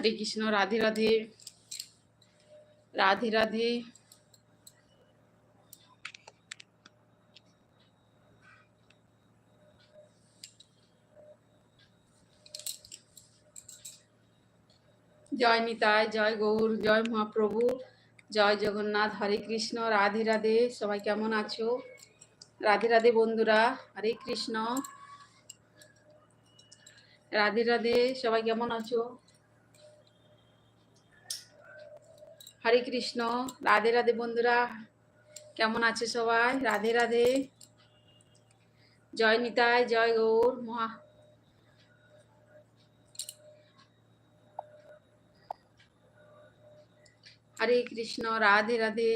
হরে কৃষ্ণ, রাধে রাধে। রাধে রাধে। জয় নিতাই, জয় গৌর, জয় মহাপ্রভু, জয় জগন্নাথ, হরে কৃষ্ণ, রাধে রাধে। সবাই কেমন আছো? রাধে রাধে বন্ধুরা, হরে কৃষ্ণ। রাধে রাধে, সবাই কেমন আছো? হরে কৃষ্ণ, রাধে রাধে বন্ধুরা। কেমন আছে সবাই? রাধে রাধে। জয় নিতাই, জয় গৌর, মহা। হরে কৃষ্ণ, রাধে রাধে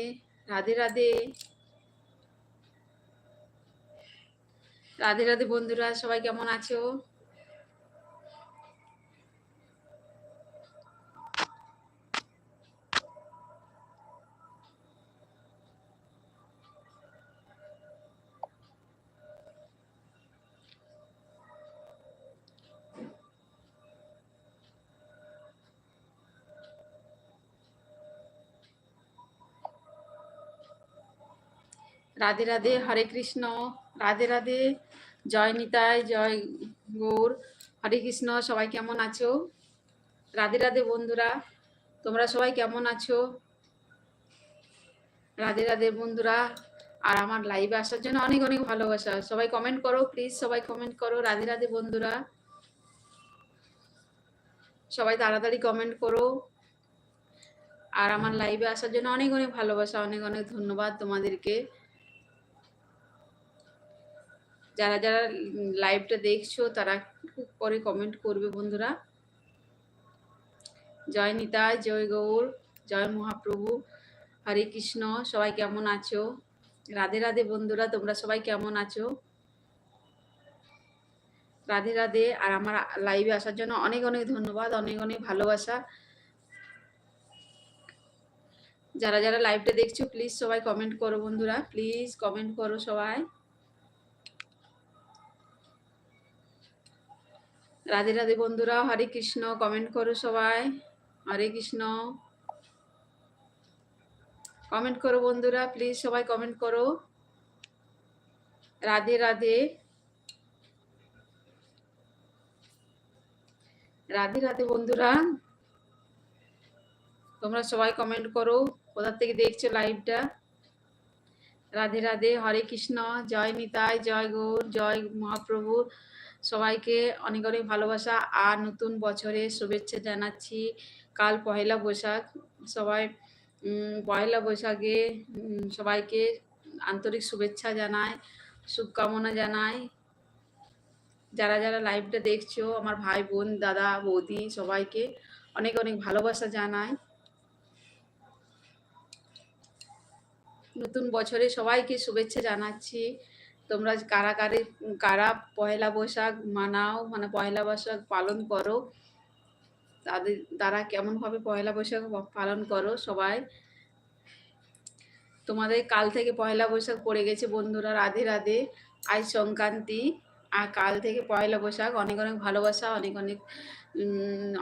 রাধে রাধে। রাধে রাধে বন্ধুরা, সবাই কেমন আছো? রাধে রাধে, হরে কৃষ্ণ, রাধে রাধে। জয় নিতাই, জয় গৌর। হরে কৃষ্ণ, সবাই কেমন আছো? রাধে রাধে বন্ধুরা, তোমরা সবাই কেমন আছো? রাধে রাধে বন্ধুরা, আর আমার লাইভে আসার জন্য অনেক অনেক ভালোবাসা। সবাই কমেন্ট করো প্লিজ সবাই কমেন্ট করো, রাধে রাধে বন্ধুরা। সবাই তাড়াতাড়ি কমেন্ট করো। আর আমার লাইভে আসার জন্য অনেক অনেক ভালোবাসা, অনেক অনেক ধন্যবাদ তোমাদেরকে। যারা যারা লাইভটা দেখছ, তারা খুব করে কমেন্ট করবে বন্ধুরা। জয় নিতাই জয় গৌর, জয় মহাপ্রভু, হরে কৃষ্ণ, সবাই কেমন আছো? রাধে রাধে বন্ধুরা, তোমরা সবাই কেমন আছো? রাধে রাধে, আর আমার লাইভে আসার জন্য অনেক অনেক ধন্যবাদ, অনেক অনেক ভালোবাসা। যারা যারা লাইভটা দেখছ প্লিজ সবাই কমেন্ট করো বন্ধুরা প্লিজ কমেন্ট করো সবাই। রাধে রাধে বন্ধুরা, হরে কৃষ্ণ কমেন্ট করো সবাই। হরে কৃষ্ণ। কমেন্ট করো বন্ধুরা প্লিজ সবাই কমেন্ট করো। রাধে রাধে। রাধে রাধে বন্ধুরা। তোমরা সবাই কমেন্ট করো, কোথা থেকে দেখছ লাইভটা রাধে রাধে, হরে কৃষ্ণ, জয় নিতাই, জয় গৌর, জয় মহাপ্রভু। সবাইকে অনেক অনেক ভালোবাসা। আর নতুন বছরে শুভেচ্ছা জানাচ্ছি। কাল পহেলা বৈশাখ। সবাই পহেলা বৈশাখে সবাইকে আন্তরিক শুভেচ্ছা জানায় শুভকামনা জানাই। যারা যারা লাইভটা দেখছ, আমার ভাই, বোন, দাদা, বৌদি, সবাইকে অনেক অনেক ভালোবাসা জানাই। নতুন বছরে সবাইকে শুভেচ্ছা জানাচ্ছি। তোমরা কারা কারে, কারা পয়লা বৈশাখ মানাও মানে পয়লা বৈশাখ পালন করো, তাদের, তারা কেমনভাবে পয়লা বৈশাখ পালন করো সবাই। তোমাদের কাল থেকে পয়লা বৈশাখ পড়ে গেছে বন্ধুরা, রাধে রাধে। আজ সংক্রান্তি, আর কাল থেকে পয়লা বৈশাখ। অনেক অনেক ভালোবাসা, অনেক অনেক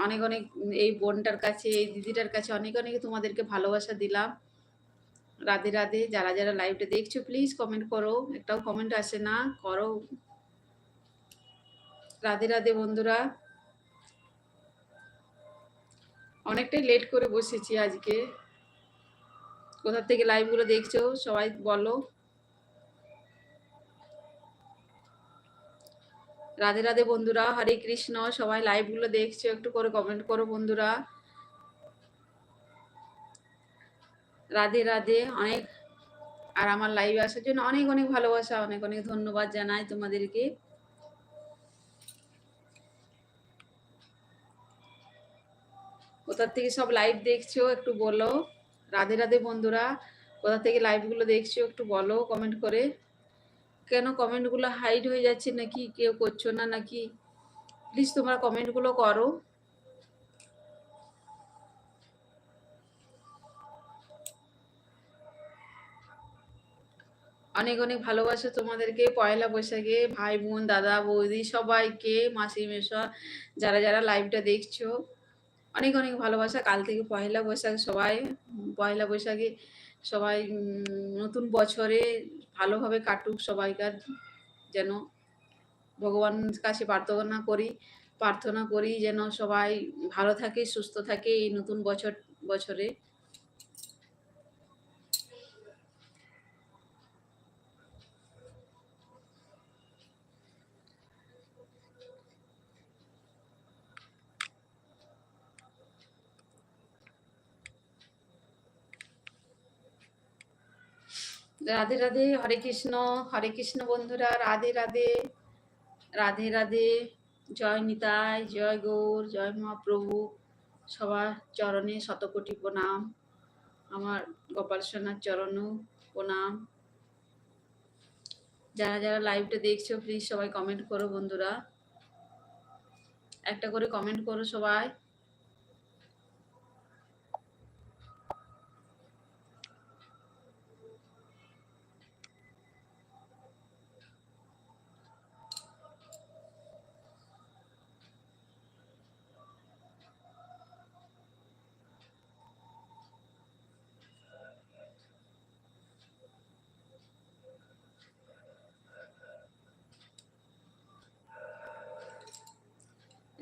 অনেক অনেক এই বোনটার কাছে, এই দিদিটার কাছে অনেক অনেক তোমাদেরকে ভালোবাসা দিলাম। রাধে রাধে, যারা যারা লাইভটা দেখছ প্লিজ কমেন্ট করো। একটাও কমেন্ট আসে না, করো। রাধে রাধে বন্ধুরা। অনেকটাই লেট করে বসেছি আজকে। কোথা থেকে লাইভগুলো দেখছ, সবাই বলো। রাধে রাধে বন্ধুরা, হরে কৃষ্ণ, সবাই লাইভগুলো দেখছ, একটু করে কমেন্ট করো বন্ধুরা। রাধে রাধে, অনেক আর আমার লাইভে আসার জন্য অনেক অনেক ভালোবাসা, অনেক অনেক ধন্যবাদ জানাই তোমাদেরকে। কোথার থেকে সব লাইভ দেখছ একটু বলো। রাধে রাধে বন্ধুরা, কোথা থেকে লাইভগুলো দেখছ একটু বলো কমেন্ট করে। কেন কমেন্টগুলো হাইড হয়ে যাচ্ছে নাকি? কেউ করছ না নাকি? প্লিজ তোমরা কমেন্টগুলো করো। অনেক অনেক ভালোবাসা তোমাদেরকে। পয়লা বৈশাখে ভাই, বোন, দাদা, বৌদি সবাইকে মাসি মেশা যারা যারা লাইভটা দেখছ, অনেক অনেক ভালোবাসা। কাল থেকে পয়লা বৈশাখ সবাই, পয়লা বৈশাখে সবাই নতুন বছরে ভালোভাবে কাটুক সবাইকার, যেন ভগবান কাছে প্রার্থনা করি প্রার্থনা করি যেন সবাই ভালো থাকে, সুস্থ থাকে এই নতুন বছর, বছরে। রাধে রাধে, হরে কৃষ্ণ হরে কৃষ্ণ বন্ধুরা, রাধে রাধে রাধে রাধে, জয় নিতাই, জয় গৌর, জয় মহাপ্রভু, সবার চরণে শতকোটি প্রণাম, আমার গোপাল সোনার চরণ প্রণাম। যারা যারা লাইভটা দেখছ প্লিজ সবাই কমেন্ট করো বন্ধুরা। একটা করে কমেন্ট করো সবাই।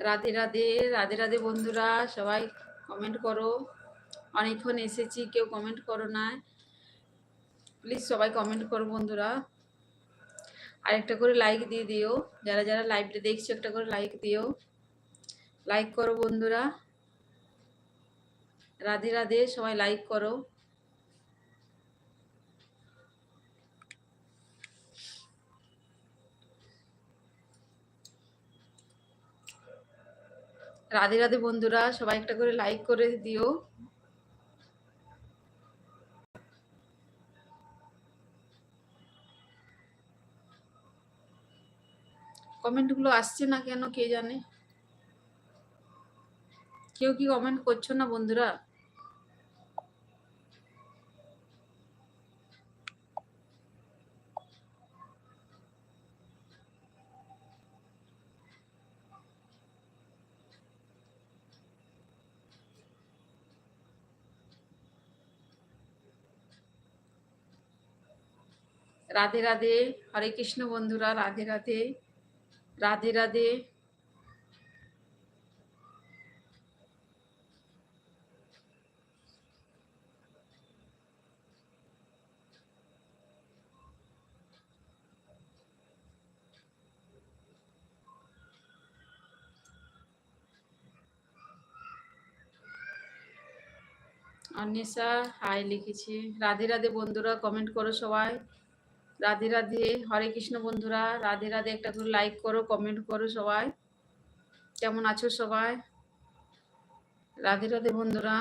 রাধে রাধে রাধে রাধে বন্ধুরা, সবাই কমেন্ট করো। অনেকক্ষণ এসেছি, কেউ কমেন্ট করো না। প্লিজ সবাই কমেন্ট করো বন্ধুরা। আর একটা করে লাইক দিয়ে দিও। যারা যারা লাইভটা দেখছ, একটা করে লাইক দিও। লাইক করো বন্ধুরা। রাধে রাধে সবাই লাইক করো। রাধে রাধে বন্ধুরা, সবাই একটা করে লাইক করে দিও। কমেন্টগুলো আসছে না কেন, কে জানে? কেউ কি কমেন্ট করছ না বন্ধুরা? রাধে রাধে, হরে কৃষ্ণ বন্ধুরা, রাধে রাধে রাধে রাধে। অন্বেষা, হাই লিখেছি। রাধে রাধে বন্ধুরা কমেন্ট করো সবাই। রাধে রাধে, হরে কৃষ্ণ বন্ধুরা, রাধে রাধে একটা করে লাইক করো কমেন্ট করো সবাই। কেমন আছো সবাই? রাধে রাধে বন্ধুরা।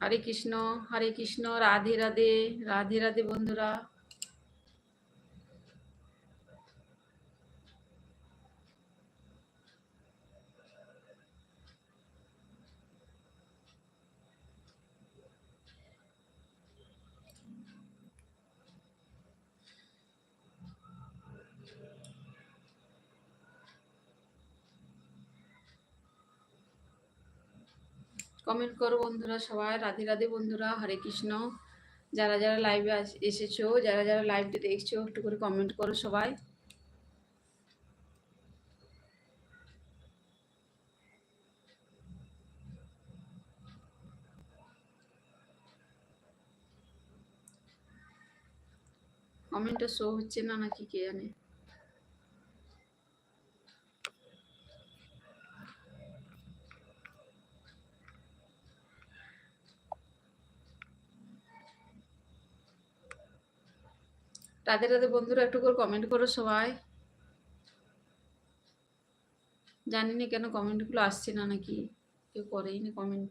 হরে কৃষ্ণ হরে কৃষ্ণ, রাধে রাধে রাধে রাধে বন্ধুরা। কমেন্ট করো বন্ধুরা, সবাই। রাধে রাধে বন্ধুরা, হরে কৃষ্ণ। যারা যারা লাইভে এসেছ, যারা যারা লাইভটি দেখছ, একটু করে কমেন্ট করো সবাই। কমেন্টটা শো হচ্ছে না নাকি কে জানে? রাধে রাধে বন্ধুরা একটু করে কমেন্ট করো সবাই। জানি না কেন কমেন্টগুলো আসছে না নাকি? কেউ করেই না কমেন্ট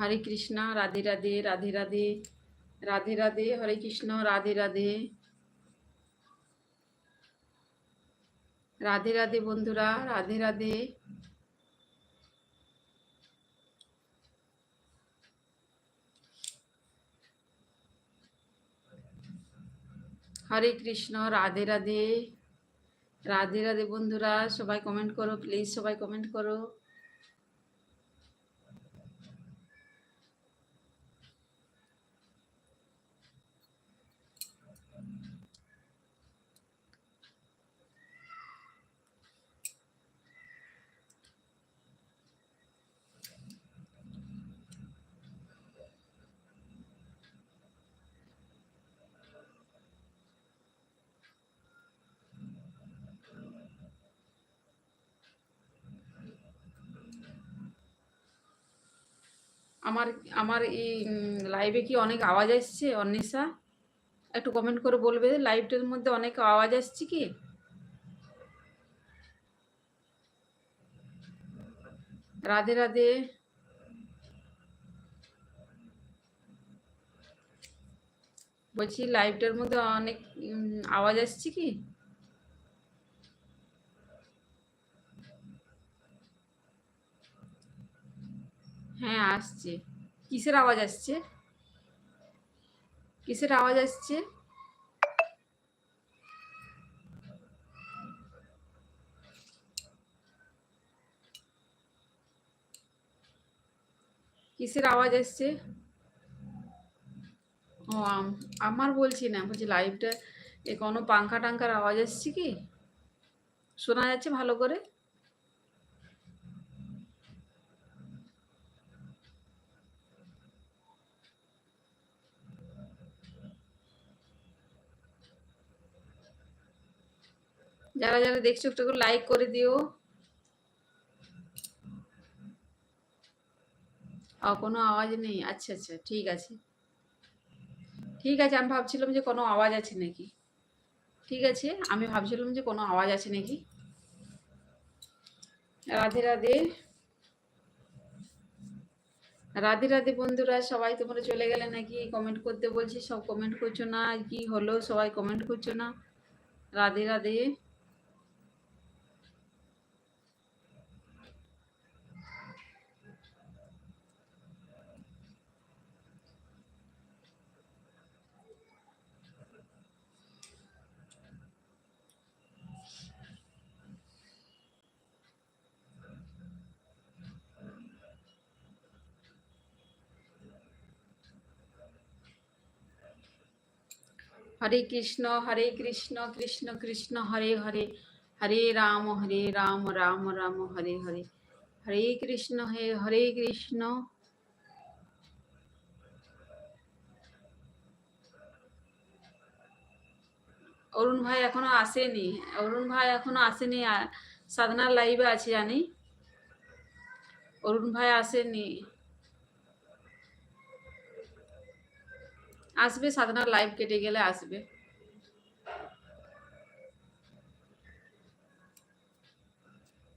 হরে কৃষ্ণ, রাধে রাধে রাধে রাধে রাধে রাধে, হরে কৃষ্ণ, রাধে রাধে। রাধে রাধে বন্ধুরা, রাধে রাধে। হরে কৃষ্ণ, রাধে রাধে। রাধে রাধে বন্ধুরা, সবাই কমেন্ট করো প্লিজ সবাই কমেন্ট করো। আমার আমার এই লাইভে কি অনেক আওয়াজ আসছে, অন্বেষা? একটু কমেন্ট করে বলবে লাইভটার মধ্যে অনেক আওয়াজ আসছে কি? রাধে রাধে। বলছি লাইভটার মধ্যে অনেক আওয়াজ আসছে কি? হ্যাঁ আসছে। কিসের আওয়াজ আসছে? কিসের আওয়াজ আসছে? কিসের আওয়াজ আসছে? ও আমার বলছি না, বলছি লাইভটা এ কোনো পাংখা টাঙ্খার আওয়াজ আসছে কি? শোনা যাচ্ছে ভালো করে? যারা যারা দেখছ, একটু লাইক করে দিও। কোনো আওয়াজ নেই। আচ্ছা আচ্ছা ঠিক আছে। ঠিক আছে, আমি ভাবছিলাম যে কোনো আওয়াজ আছে নাকি? ঠিক আছে, আমি ভাবছিলাম যে কোনো আওয়াজ আছে নাকি? রাধে রাধে। রাধে রাধে বন্ধুরা, সবাই তোমরা চলে গেলে নাকি? কমেন্ট করতে বলছি, সব কমেন্ট করছ না? কি হলো? সবাই কমেন্ট করছ না? রাধে রাধে। হরে কৃষ্ণ হরে কৃষ্ণ কৃষ্ণ কৃষ্ণ, হরে হরে হরে রাম হরে রাম রাম রাম, হরে হরে। হরে কৃষ্ণ, হে হরে কৃষ্ণ। অরুণ ভাই এখনও আসেনি। অরুণ ভাই এখনও আসেনি। সাধনার লাইভে আছে জানি। অরুণ ভাই আসেনি। আসবে সাধনার লাইভ কেটে গেলে আসবে।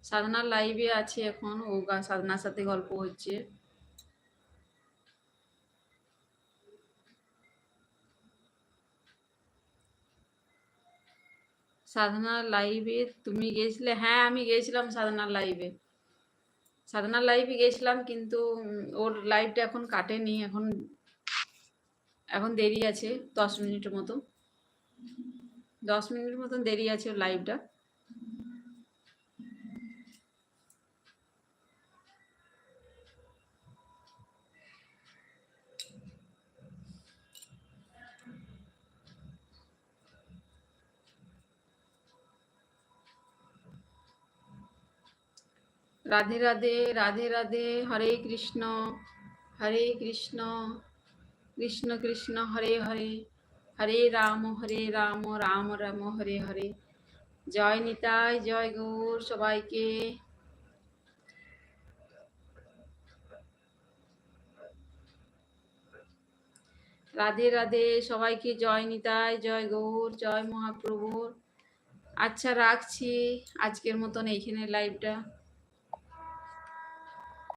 সাধনার লাইভে আছে এখন, ও সাধনার সাথে গল্প হচ্ছে সাধনার লাইভে তুমি গেছিলে? হ্যাঁ আমি গেছিলাম সাধনার লাইভে সাধনার লাইভে গেছিলাম, কিন্তু ওর লাইভটা এখন কাটেনি, এখন এখন দেরি আছে দশ মিনিটের মতো। দশ মিনিটের মতন দেরি আছে লাইভটা রাধে রাধে রাধে রাধে, হরে কৃষ্ণ হরে কৃষ্ণ। কৃষ্ণ কৃষ্ণ হরে হরে হরে রাম হরে রাম রাম রাম, হরে হরে। জয় নিতাই, জয় গৌর সবাইকে। রাধে রাধে, সবাইকে জয় নিতাই, জয় গৌর, জয় মহাপ্রভুর। আচ্ছা রাখছি। আজকের মতন এইখানে লাইভটা